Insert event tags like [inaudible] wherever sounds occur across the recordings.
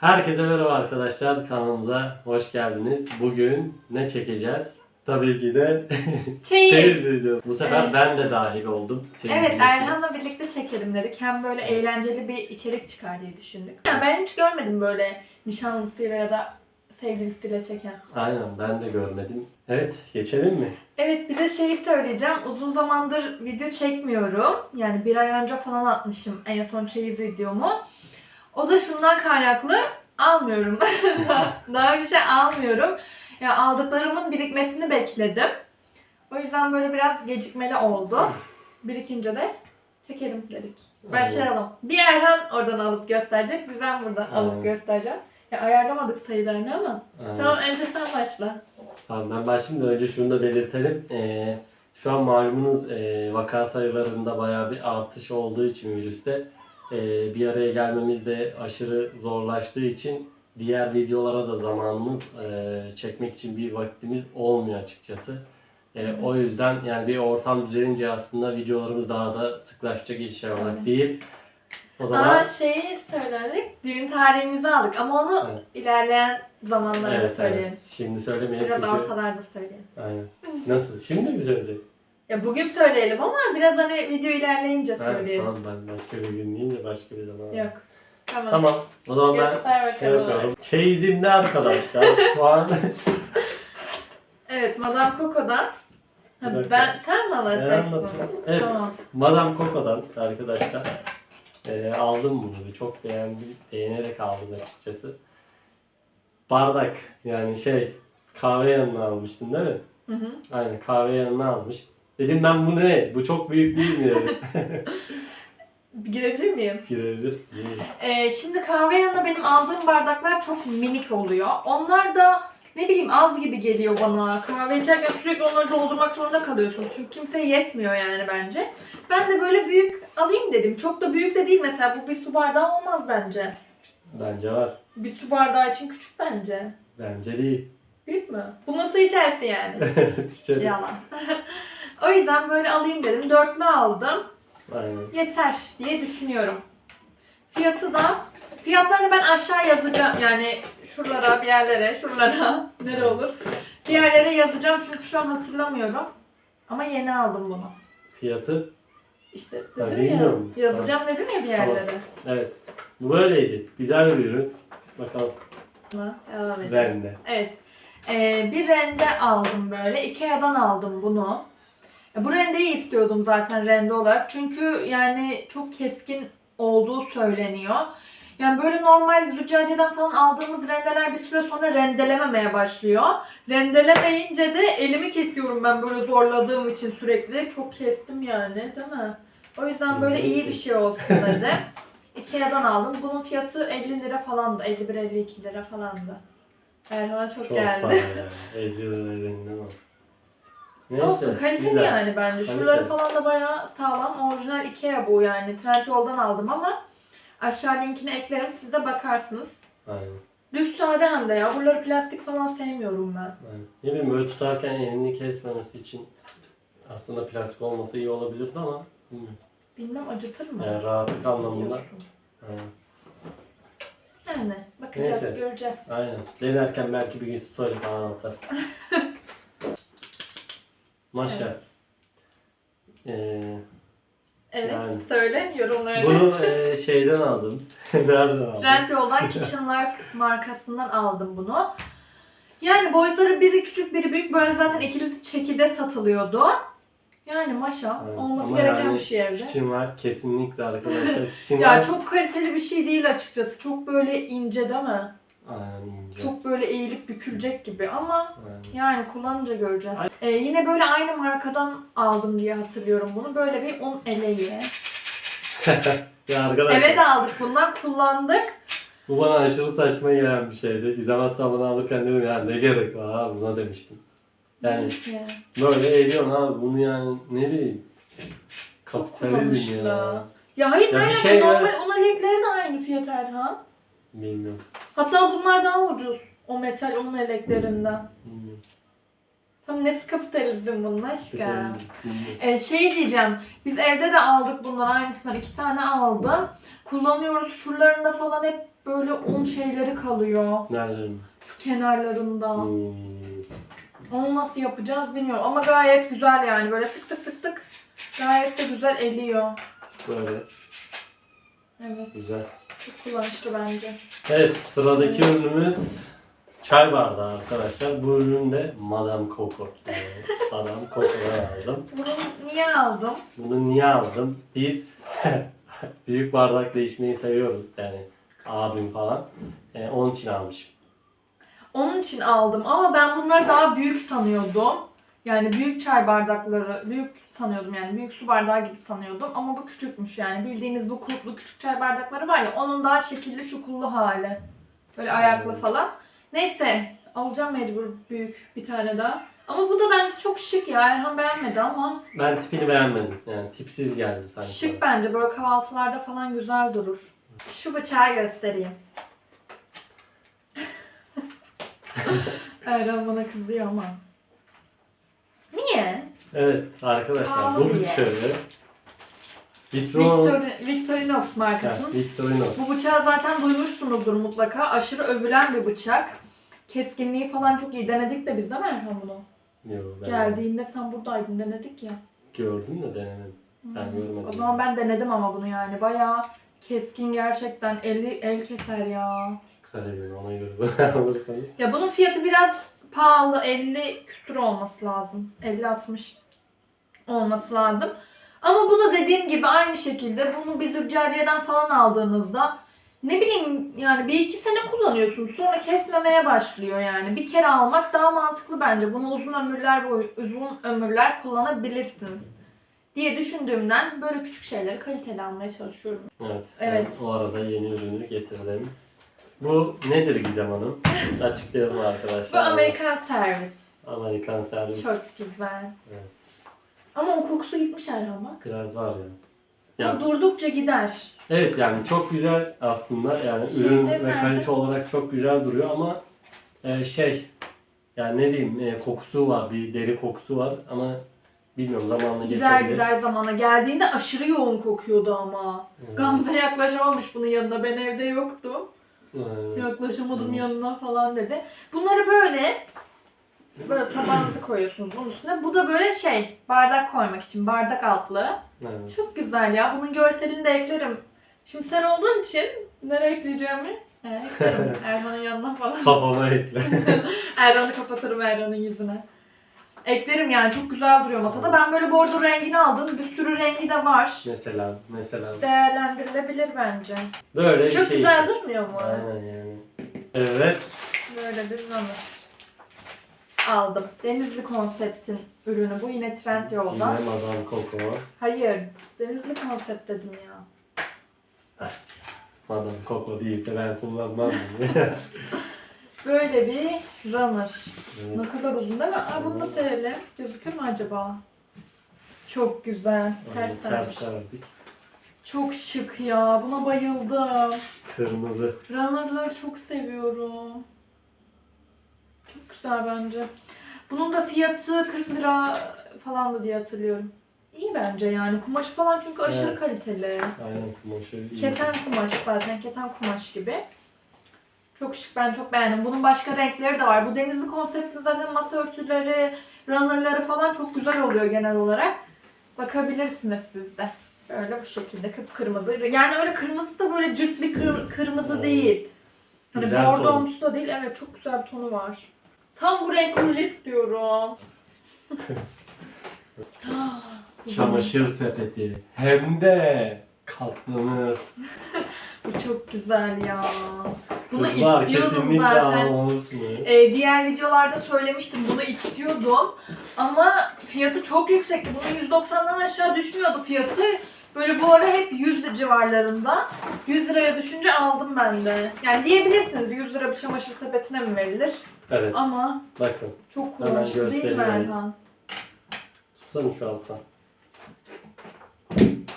Herkese merhaba arkadaşlar. Kanalımıza hoş geldiniz. Bugün ne çekeceğiz? Tabii ki de [laughs] Çeyiz. çeyiz videosu. Bu sefer Evet. ben de dahil oldum. çeyiz Evet videosuna. Erhan'la birlikte çekelim dedik. Hem böyle eğlenceli bir içerik çıkar diye düşündük. Yani ben hiç görmedim böyle nişanlısıyla ya da sevgilisiyle çeken. Aynen ben de görmedim. Evet geçelim mi? Evet bir de şeyi söyleyeceğim. Uzun zamandır video çekmiyorum. Yani bir ay önce falan atmışım en son çeyiz videomu. O da şundan kaynaklı almıyorum. [laughs] Daha bir şey almıyorum. Ya aldıklarımın birikmesini bekledim. O yüzden böyle biraz gecikmeli oldu. Birikince de çekelim dedik. Başlayalım. Bir Erhan oradan alıp gösterecek, bir ben buradan alıp Aynen. göstereceğim. Ya ayarlamadık sayılarını ama. Aynen. Tamam önce sen başla. Tamam ben başlayayım da önce şunu da belirtelim. Ee, şu an malumunuz e, vaka sayılarında bayağı bir artış olduğu için virüste e, bir araya gelmemiz de aşırı zorlaştığı için diğer videolara da zamanımız e, çekmek için bir vaktimiz olmuyor açıkçası. E, Evet. O yüzden yani bir ortam düzelince aslında videolarımız daha da sıklaşacak inşallah Evet. deyip o zaman Aa şeyi söyledik. Düğün tarihimizi aldık ama onu Evet. ilerleyen zamanlarda evet, söyleyelim. evet. şimdi söylemeyelim Biraz çünkü ortalarda söyleyelim. Aynen. Nasıl? Şimdi mi söyleyecek? Ya bugün söyleyelim ama biraz hani video ilerleyince Ha, söyleyelim. tamam ben başka bir gün deyince başka bir zaman. Yok. Tamam. Tamam. O zaman ben Göster şey bakalım. yapıyorum. Çeyizimde arkadaşlar. [laughs] Şu an Evet Madame Coco'dan. Ha, Bir dakika. ben sen mi ben anlatacaksın? anlatacağım. Evet. Tamam. Madame Coco'dan arkadaşlar. Ee, aldım bunu. bir Çok beğendim. Beğenerek aldım açıkçası. Bardak. Yani şey kahve yanına almıştın değil mi? Hı hı. Aynen kahve yanına almış. Dedim ben bu ne? Bu çok büyük değil mi. [laughs] Girebilir miyim? Girebilirsin. Ee, şimdi kahve yanında benim aldığım bardaklar çok minik oluyor. Onlar da ne bileyim az gibi geliyor bana. Kahve içerken sürekli onları doldurmak zorunda kalıyorsunuz. Çünkü kimseye yetmiyor yani bence. Ben de böyle büyük alayım dedim. Çok da büyük de değil mesela. Bu bir su bardağı olmaz bence. Bence var. Bir su bardağı için küçük bence. Bence değil. Büyük mü? Bunu su içersin yani. [laughs] İçerim. Yalan. [laughs] o yüzden böyle alayım dedim. Dörtlü aldım. Aynen. yeter diye düşünüyorum. Fiyatı da fiyatlarını ben aşağı yazacağım yani şuralara bir yerlere şuralara [laughs] nere olur bir yerlere yazacağım çünkü şu an hatırlamıyorum ama yeni aldım bunu. Fiyatı İşte Ha, dedim ya bilmiyorum. yazacağım dedim ya bir yerlere. Evet. Bu böyleydi. Güzel bir ürün. Bakalım. Devam edelim. Rende. Evet. Ee, bir rende aldım böyle. Ikea'dan aldım bunu. Bu rendeyi istiyordum zaten rende olarak. Çünkü yani çok keskin olduğu söyleniyor. Yani böyle normal züccaciyeden falan aldığımız rendeler bir süre sonra rendelememeye başlıyor. Rendelemeyince de elimi kesiyorum ben böyle zorladığım için sürekli. Çok kestim yani değil mi? O yüzden böyle iyi bir şey olsun dedim. [laughs] Ikea'dan aldım. Bunun fiyatı 50 lira falandı. 51-52 lira falandı. Erhan'a çok, Çok geldi. para ya. [laughs] 50 lira rendinden al. Neyse. Olsun kaliteli güzel. yani bence. Kaliteli. Şuraları falan da bayağı sağlam. Orijinal Ikea bu yani. Trendyol'dan aldım ama aşağı linkini eklerim. Siz de bakarsınız. Aynen. Düz sade hem de ya. Buraları plastik falan sevmiyorum ben. Aynen. Ne bileyim böyle tutarken elini kesmemesi için aslında plastik olması iyi olabilirdi ama bilmiyorum. Bilmem acıtır mı? Yani rahatlık anlamında. Aynen. Yani bakacağız, Neyse. göreceğiz. Aynen. Denerken belki bir gün story falan atarsın. [laughs] Maşa. Evet. Ee, Evet, Yani. söyle yorumlarını. bunu [laughs] e, şeyden aldım. [laughs] Nereden aldım? Trendyol'dan Kitchen Life markasından aldım bunu. Yani boyutları biri küçük biri büyük böyle zaten ikili şekilde satılıyordu. Yani maşa Evet, olması ama gereken yani bir şey evde. Kitchen var kesinlikle arkadaşlar. [laughs] Kitchen Ya çok kaliteli bir şey değil açıkçası. Çok böyle ince değil mi? İnce. Çok böyle eğilip bükülecek gibi ama Aynen. yani kullanınca göreceğiz. Ee, yine böyle aynı markadan aldım diye hatırlıyorum bunu. Böyle bir un eleği. [laughs] ya arkadaşlar Eve de aldık bundan kullandık. bu bana aşırı saçma gelen bir şeydi. Gizem hatta bunu alırken dedim ya ne gerek var abi buna demiştim. Yani Ya. böyle ediyorsun abi bunu yani ne bileyim. Kapitalizm ya. Ya hayır Ya aynen şey normal ver- un elekleri de aynı fiyat Erhan. Bilmiyorum. Hatta bunlar daha ucuz. O metal un eleklerinden. Bilmiyorum. Tam nesi kapitalizm bunun aşkım? Ee, şey diyeceğim, biz evde de aldık bundan aynısından iki tane aldım. Kullanıyoruz şuralarında falan hep böyle un şeyleri kalıyor. Nerelerim? Şu kenarlarında. Hmm. Onu nasıl yapacağız bilmiyorum ama gayet güzel yani böyle tık tık tık tık gayet de güzel eliyor. Böyle Evet güzel. Çok kullanışlı bence. Evet sıradaki ürünümüz çay bardağı arkadaşlar. Bu ürün de Madame Coco. Yani Madame Coco'dan aldım. Bunu niye aldım? Bunu niye aldım? Biz [laughs] büyük bardakla içmeyi seviyoruz yani abim falan. Ee, onun için almışım. Onun için aldım ama ben bunları daha büyük sanıyordum. Yani büyük çay bardakları, büyük sanıyordum yani büyük su bardağı gibi sanıyordum ama bu küçükmüş yani bildiğiniz bu kulplu küçük çay bardakları var ya onun daha şekilli çukurlu hali. Böyle ayaklı falan. Neyse alacağım mecbur büyük bir tane daha. Ama bu da bence çok şık ya Erhan beğenmedi ama Ben tipini beğenmedim. Yani tipsiz geldi sanki. şık bence böyle kahvaltılarda falan güzel durur. Şu bıçağı göstereyim. [laughs] Erhan bana kızıyor ama. Evet arkadaşlar bu bıçağı Victor, Victorinox Ha, markasının. Victorinox. Bu bıçağı zaten duymuşsunuzdur mutlaka. Aşırı övülen bir bıçak. Keskinliği falan çok iyi. Denedik de biz değil mi Erhan bunu? Yo, ben Geldiğinde sen buradaydın denedik ya. gördüm de denemedim. Ben Hmm. görmedim. O zaman ben denedim ama bunu yani. Bayağı keskin gerçekten. Eli, el keser ya. Karadeniz ona göre [laughs] alırsanız. Ya bunun fiyatı biraz pahalı. 50 küsur olması lazım. 50-60 olması lazım. Ama bu da dediğim gibi aynı şekilde bunu bir züccaciyeden falan aldığınızda ne bileyim yani bir iki sene kullanıyorsun sonra kesmemeye başlıyor yani. Bir kere almak daha mantıklı bence. Bunu uzun ömürler boyu uzun ömürler kullanabilirsiniz diye düşündüğümden böyle küçük şeyleri kaliteli almaya çalışıyorum. Evet. Evet. ben o arada yeni ürünü getirdim. Bu nedir Gizem Hanım? Açıklayalım Bu arkadaşlar. Amerikan servis. Amerikan servis. Çok güzel. Evet. Ama o kokusu gitmiş Erhan bak. Biraz var ya. Ya Ya, durdukça gider. evet yani çok güzel aslında yani Şeyleri ürün ve nerede? kalite olarak çok güzel duruyor ama e, şey yani ne diyeyim e, kokusu var bir deri kokusu var ama bilmiyorum zamanla Gider geçebilir. gider zamana. Geldiğinde aşırı yoğun kokuyordu ama. Evet. Gamze yaklaşamamış bunun yanına. Ben evde yoktum. Yaklaşamadım Evet. yanına falan dedi. Bunları böyle böyle tabağınızı koyuyorsunuz bunun üstüne. Bu da böyle şey bardak koymak için bardak altlı. Evet. Çok güzel ya. Bunun görselini de eklerim. Şimdi sen olduğun için nereye ekleyeceğimi e, eklerim. [laughs] Erman'ın yanına falan. Kafama ekle. [laughs] Erhan'ı kapatırım Erhan'ın yüzüne. Eklerim yani çok güzel duruyor masada. Ben böyle bordo rengini aldım. Bir sürü rengi de var. mesela mesela Değerlendirilebilir bence. böyle Çok şey güzel işte. durmuyor mu? Aynen yani. Evet. Böyle bir runner. Aldım. Denizli konseptin ürünü. Bu yine trend yolda. Yine Madame Coco. Hayır. Denizli konsept dedim ya. As. Madame Coco değilse ben kullanmam. [laughs] Böyle bir runner. Ne kadar uzun değil mi? Aa bunu da serelim. Gözükür mü acaba? Çok güzel. Ters ters. Çok şık ya. Buna bayıldım. Kırmızı. Runner'ları çok seviyorum. Çok güzel bence. Bunun da fiyatı 40 lira falandı diye hatırlıyorum. İyi bence yani. Kumaşı falan çünkü aşırı Evet. kaliteli. Aynen kumaşı iyi. Keten kumaş zaten. Keten kumaş gibi. Çok şık. Ben çok beğendim. Bunun başka renkleri de var. Bu denizli konseptin zaten masa örtüleri, runner'ları falan çok güzel oluyor genel olarak. Bakabilirsiniz siz de. Böyle bu şekilde kıpkırmızı. Yani öyle kırmızı da böyle cırt bir kır- kırmızı Evet. değil. Hani Güzel bordomsu da değil. Evet çok güzel bir tonu var. Tam bu renk ruj istiyorum. [laughs] Çamaşır sepeti. Hem de katlanır. [laughs] Bu çok güzel ya. Bunu Kızlar istiyordum kesinlikle zaten. almalısınız. Ee, diğer videolarda söylemiştim bunu istiyordum. Ama fiyatı çok yüksekti. Bunun 190'dan aşağı düşmüyordu fiyatı. Böyle bu ara hep 100 civarlarında. 100 liraya düşünce aldım ben de. Yani diyebilirsiniz 100 lira bir çamaşır sepetine mi verilir? Evet. Ama Bakın. çok Hemen kullanışlı değil mi gösteriyorum. Erhan? Tutsana şu alttan.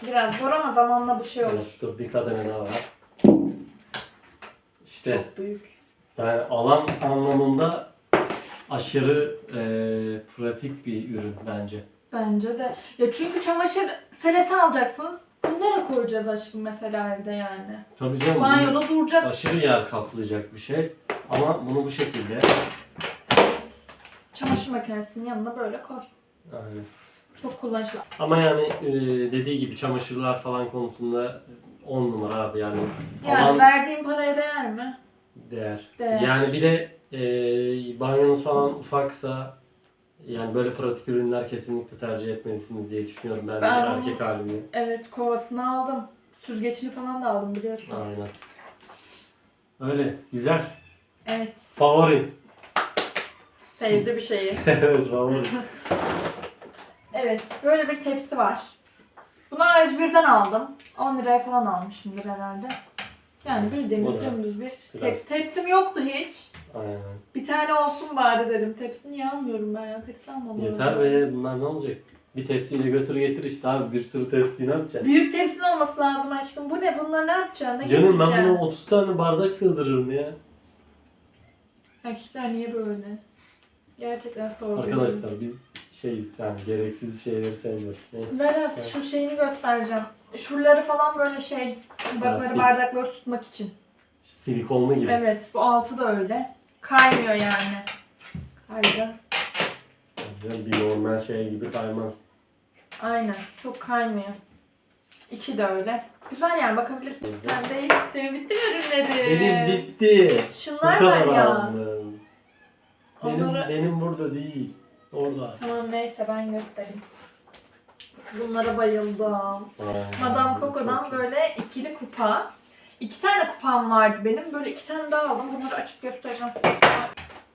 Biraz zor ama zamanla bu şey olur. Dur bir kademe daha var. İşte Çok büyük. yani alan anlamında aşırı e, pratik bir ürün bence. Bence de. Ya çünkü çamaşır selesi alacaksınız. bunlara koyacağız aşkım mesela evde yani. Tabii canım. bu Banyoda duracak. Aşırı yer kaplayacak bir şey. Ama bunu bu şekilde. Çamaşır makinesinin yanına böyle koy. Aynen. Çok kullanışlı. Ama yani e, dediği gibi çamaşırlar falan konusunda 10 numara abi yani. Yani Alan verdiğim paraya değer mi? değer. Değer. Yani bir de e, banyonuz falan ufaksa yani böyle pratik ürünler kesinlikle tercih etmelisiniz diye düşünüyorum ben, Ben- bir erkek halimle. Evet kovasını aldım. Süzgeçini falan da aldım biliyorsun. Aynen. Öyle. Güzel. Evet. Favorim. Sevdi bir şeyi. [laughs] evet favorim. [laughs] Evet. Böyle bir tepsi var. Bunu A101'den aldım. 10 liraya falan almışımdır herhalde. Yani bildiğimiz dümdüz bir tepsi. Tepsim yoktu hiç. Aynen. Bir tane olsun bari dedim. Tepsi niye almıyorum ben ya? Tepsi almam Yeter be bunlar ne olacak? Bir tepsiyle götür getir işte abi bir sürü tepsi ne yapacaksın? Büyük tepsinin olması lazım aşkım. Bu ne? Bununla ne yapacaksın? Ne Canım ben buna 30 tane bardak sığdırırım ya. Erkekler niye böyle? Gerçekten sorguluyorum. Arkadaşlar biz şeyiz yani gereksiz şeyleri sevmiyoruz. Neyse. Evet. şu şeyini göstereceğim. Şuraları falan böyle şey Plastik. bardakları tutmak için. Silikonlu gibi. Evet bu altı da öyle. Kaymıyor yani. Kaydı. Yani bir normal şey gibi kaymaz. Aynen. Çok kaymıyor. İçi de öyle. Güzel yani bakabilirsin. Hı. Sen değil. Senin bitti mi ürünleri? Benim bitti. Şunlar var ya. aldım. Benim, Onları- benim burada değil. Orada. Tamam neyse ben göstereyim. Bunlara bayıldım. Madame Coco'dan böyle ikili kupa. İki tane kupam vardı benim. Böyle iki tane daha aldım. Bunları açıp göstereceğim.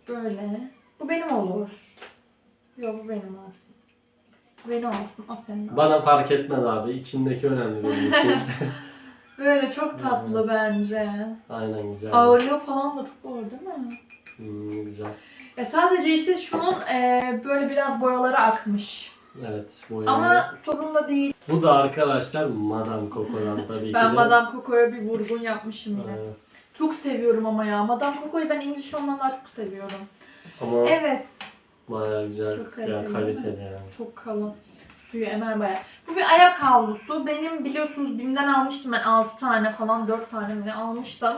Böyle. Bu benim olur. Yok bu benim olsun. Bu benim olsun. O senin olsun. Bana fark etmez abi. İçindeki önemli benim için. [laughs] Böyle çok tatlı bence. Aynen güzel. Ağırlığı falan da çok ağır değil mi? Hmm, güzel. Ya sadece işte şunun e, böyle biraz boyaları akmış. Evet. Bu Ama sorun da değil. Bu da arkadaşlar Madame Coco'dan tabii ki Ben de. Madame Coco'ya bir vurgun yapmışım yine. Aynen. Çok seviyorum ama ya. Madame Coco'yu ben İngiliz ondan daha çok seviyorum. Ama Evet. bayağı güzel. Çok ya, kaliteli, kaliteli, değil mi? yani. Çok kalın. Suyu emer bayağı. Bu bir ayak havlusu. Benim biliyorsunuz BİM'den almıştım ben 6 tane falan 4 tane mi ne almıştım.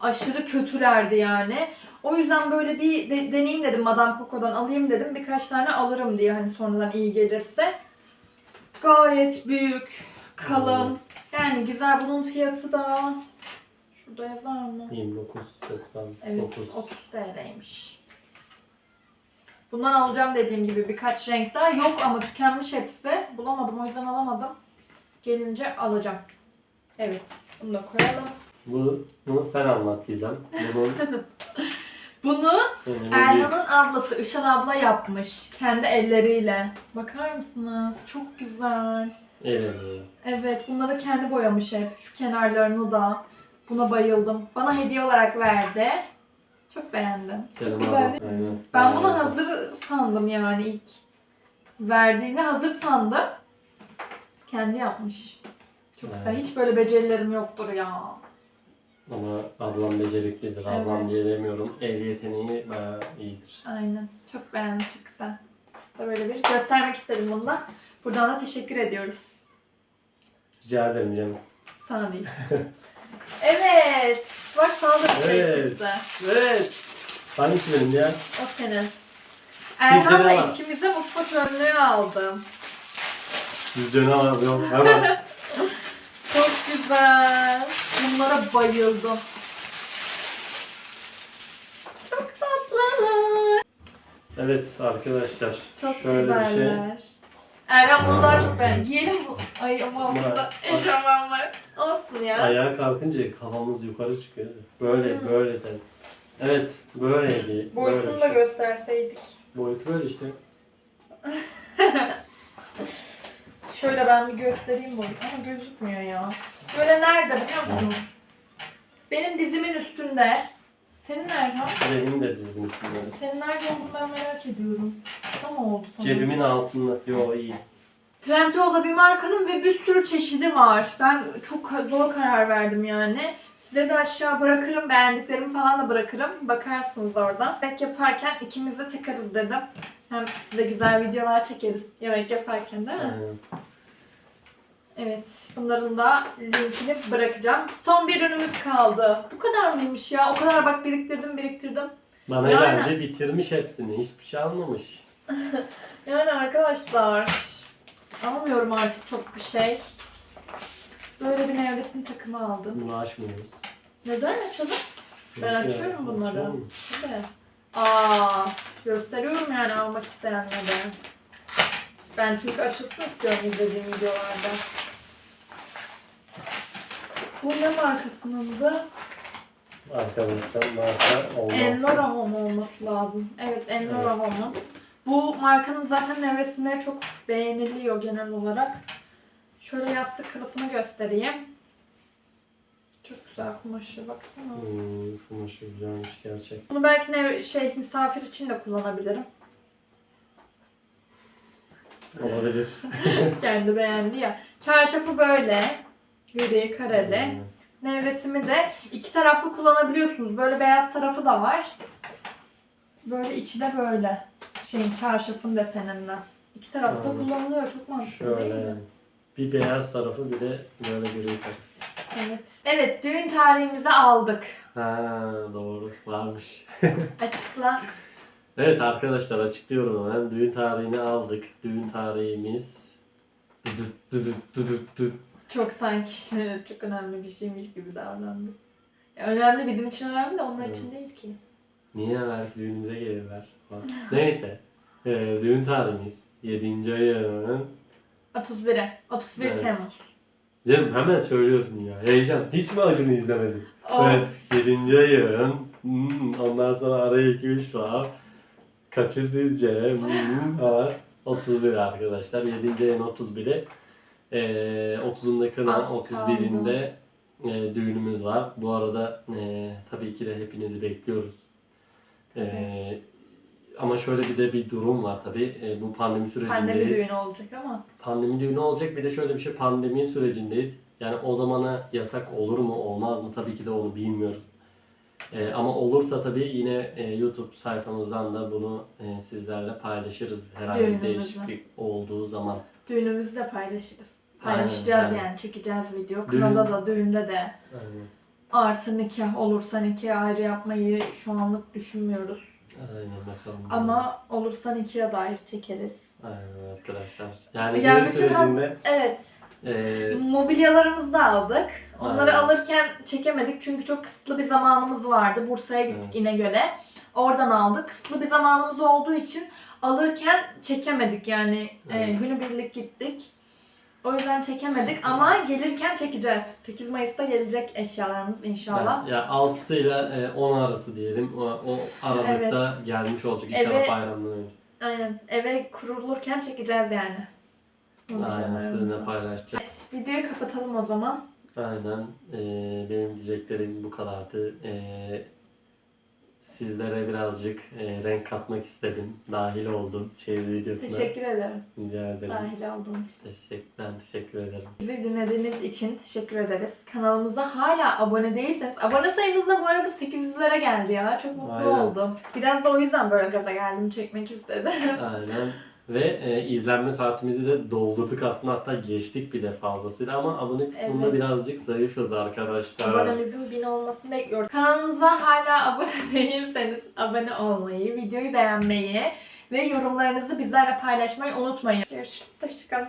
Aşırı kötülerdi yani. O yüzden böyle bir de- deneyeyim dedim Madame Coco'dan alayım dedim. Birkaç tane alırım diye hani sonradan iyi gelirse. Gayet büyük, kalın. Yani güzel bunun fiyatı da şurada yazar mı? 29.99. Evet 30 TL'ymiş. Bundan alacağım dediğim gibi birkaç renk daha yok ama tükenmiş hepsi. Bulamadım o yüzden alamadım. Gelince alacağım. Evet bunu da koyalım. Bu, bunu sen anlat Gizem. Bunun [laughs] Bunu Erhan'ın ablası Işıl abla yapmış. Kendi elleriyle. Bakar mısınız? Çok güzel. Evet. Evet bunları kendi boyamış hep. Şu kenarlarını da. Buna bayıldım. Bana hediye olarak verdi. Çok beğendim. Güzel abi. değil mi? Aynen. Ben bunu hazır sandım yani ilk. Verdiğinde hazır sandım. Kendi yapmış. Çok güzel. Hiç böyle becerilerim yoktur ya. Ama ablam beceriklidir. Ablam Evet. diye demiyorum. El yeteneği bayağı iyidir. Aynen. Çok beğendim. Çok güzel. Böyle bir göstermek istedim bunu da. Buradan da teşekkür ediyoruz. Rica ederim canım. Sana değil. [laughs] evet. Bak sana da bir şey Evet. çıktı. Evet. Hangisi benim ya? O senin. Erhan'la canavar. ikimize mutfak önlüğü aldım. Canavar yok. Hemen. [laughs] Çok güzel. Bunlara bayıldım. Çok tatlılar. evet arkadaşlar. Çok Şöyle güzeller. bir şey. Erhan bunu daha çok beğendi. Giyelim bu. Ay ama Ama- burada eşofman var. Olsun ya. Ayağa kalkınca kafamız yukarı çıkıyor. Böyle Hı. böyle de. Evet böyleydi. Boyutunu böyle da şey. gösterseydik. Boyutu böyle işte. [laughs] Şöyle ben bir göstereyim boyut ama gözükmüyor ya. Böyle nerede biliyor musunuz? Benim dizimin üstünde. Senin Erhan? Benim de dizimin üstünde. Senin nerede olduğunu ben merak ediyorum. Kısa mı oldu sana? Cebimin altında. Yo iyi. Trendyol'da bir markanın ve bir sürü çeşidi var. Ben çok zor karar verdim yani. Size de aşağı bırakırım. Beğendiklerimi falan da bırakırım. Bakarsınız oradan. Yemek yaparken ikimiz de takarız dedim. Hem size güzel videolar çekeriz yemek yaparken değil mi? Aynen. Evet, bunların da linkini bırakacağım. Son bir ürünümüz kaldı. Bu kadar mıymış ya? O kadar bak biriktirdim biriktirdim. Bana Yani- geldi bitirmiş hepsini. Hiçbir şey almamış. [laughs] Yani arkadaşlar alamıyorum artık çok bir şey. Böyle bir nevresim takımı aldım. Bunu açmıyoruz. Neden açalım? Ben Yok ya, açıyorum bunları. açıyor musun? Tabii. Aa, gösteriyorum yani almak isteyenlere. Ben çünkü açılsın istiyorum izlediğim videolarda. Bu ne markasının adı? Arkadaşlar marka olmaz. Ennora Home olması lazım. Evet Ennora Home'un. Bu markanın zaten nevresimleri çok beğeniliyor genel olarak. Şöyle yastık kılıfını göstereyim. Çok güzel kumaşı baksana. Hmm, kumaşı güzelmiş gerçek. Bunu belki ne şey misafir için de kullanabilirim. Olabilir. [laughs] Kendi beğendi ya. Çarşafı böyle. Gri, kareli. Nevresimi de iki taraflı kullanabiliyorsunuz. Böyle beyaz tarafı da var. Böyle içi de böyle. Şeyin çarşafın deseninde. İki tarafta Hmm. kullanılıyor. Çok mantıklı değil Şöyle mi? Bir beyaz tarafı bir de böyle gri tarafı. Evet. Evet düğün tarihimizi aldık. Ha doğru varmış. [laughs] Açıkla. Evet arkadaşlar açıklıyorum hemen. Düğün tarihini aldık. Düğün tarihimiz Çok sanki [laughs] çok önemli bir şeymiş gibi davrandı. Ya önemli bizim için önemli de onlar Evet. için değil ki. Niye belki düğünümüze gelirler. [laughs] Neyse. Ee, düğün tarihimiz 7. ayın. 31'e. 31 Evet. Temmuz. Cem hemen söylüyorsun ya. Heyecan. Hiç mi acını izlemedin? Oh. Evet. 7. ayın. Hmm, ondan sonra araya 2-3 var. Kaçı sizce? Hmm, ha. 31 arkadaşlar. 7. ayın 31'i. Ee, 30'unda kına, Az 31'inde e, düğünümüz var. Bu arada e, tabii ki de hepinizi bekliyoruz. E, ama şöyle bir de bir durum var tabii. E, bu pandemi sürecindeyiz. Pandemi düğünü olacak ama. Pandemi düğünü olacak. Bir de şöyle bir şey pandemi sürecindeyiz. Yani o zamana yasak olur mu olmaz mı tabii ki de onu bilmiyoruz. Ee, ama olursa tabii yine e, YouTube sayfamızdan da bunu e, sizlerle paylaşırız. Herhangi bir değişiklik olduğu zaman. Düğünümüzü de paylaşırız. Paylaşacağız aynen. yani çekeceğiz video. Kınada da düğünde de. Aynen. Artı nikah olursa nikah ayrı yapmayı şu anlık düşünmüyoruz. Aynen bakalım. Ama olursa nikah da ayrı çekeriz. Aynen arkadaşlar. Yani Yani bütün sürecinde Evet. e, Mobilyalarımızı da aldık. Onları Aynen. alırken çekemedik çünkü çok kısıtlı bir zamanımız vardı. Bursa'ya gittik Evet. İnegöl'e. Oradan aldık. Kısıtlı bir zamanımız olduğu için alırken çekemedik yani e, Evet. günübirlik gittik. O yüzden çekemedik ama gelirken çekeceğiz. 8 Mayıs'ta gelecek eşyalarımız inşallah. ya, ya 6 ile 10 arası diyelim. O, o aralıkta gelmiş olacak inşallah Eve- bayramdan önce. Aynen. Eve kurulurken çekeceğiz yani. Aynen sizinle paylaşacağım. Evet, videoyu kapatalım o zaman. Aynen. Ee, benim diyeceklerim bu kadardı. Ee, sizlere birazcık e, renk katmak istedim. Dahil oldum çeviri videosuna. Teşekkür ederim. Rica ederim. Dahil olduğun için. Teşekkür, ben teşekkür ederim. Bizi dinlediğiniz için teşekkür ederiz. Kanalımıza hala abone değilseniz, abone sayımız da bu arada 800'lere geldi ya. Çok mutlu Aynen. oldum. Biraz da o yüzden böyle gaza geldim, çekmek istedim. Aynen. [laughs] Ve e, izlenme saatimizi de doldurduk aslında hatta geçtik bir de fazlasıyla ama abone kısmında Evet. birazcık zayıfız arkadaşlar. Abonemizin 1000 olmasını bekliyoruz. Kanalımıza hala [laughs] abone değilseniz abone olmayı, videoyu beğenmeyi ve yorumlarınızı bizlerle paylaşmayı unutmayın. Görüşürüz. Hoşçakalın.